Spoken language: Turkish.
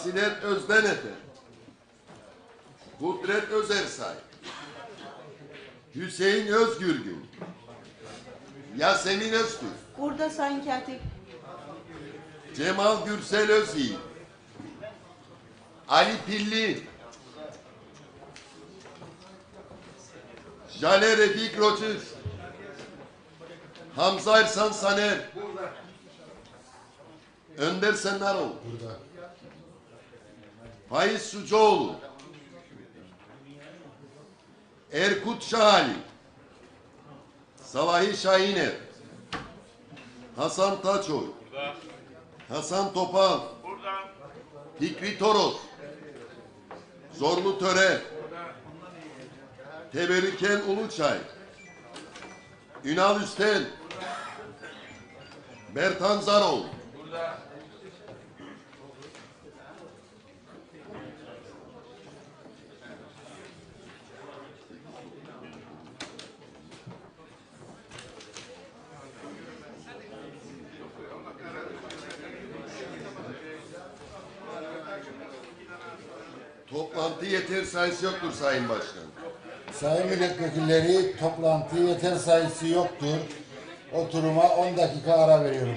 Fazilet Özdeneter, Kudret Özersay, Hüseyin Özgürgün, Yasemin Öztürk, Burada Sayın Katip. Cemal Gürsel Özyiğit, Ali Pilli, Jale Refik Roçuz, Hamza Ersan Saner, Önder Sennaroğlu, Burada. Faiz Sucuoğlu, Erkut Şahali, Salahi Şahiner, Hasan Taçoy, Hasan Topal, Fikri Toros, Zorlu Töre, Teberiken Uluçay, Ünal Üstel, Bertan Zarol, Toplantı yeter sayısı yoktur Sayın Başkan. Sayın milletvekilleri toplantı yeter sayısı yoktur. Oturuma 10 dakika ara veriyorum.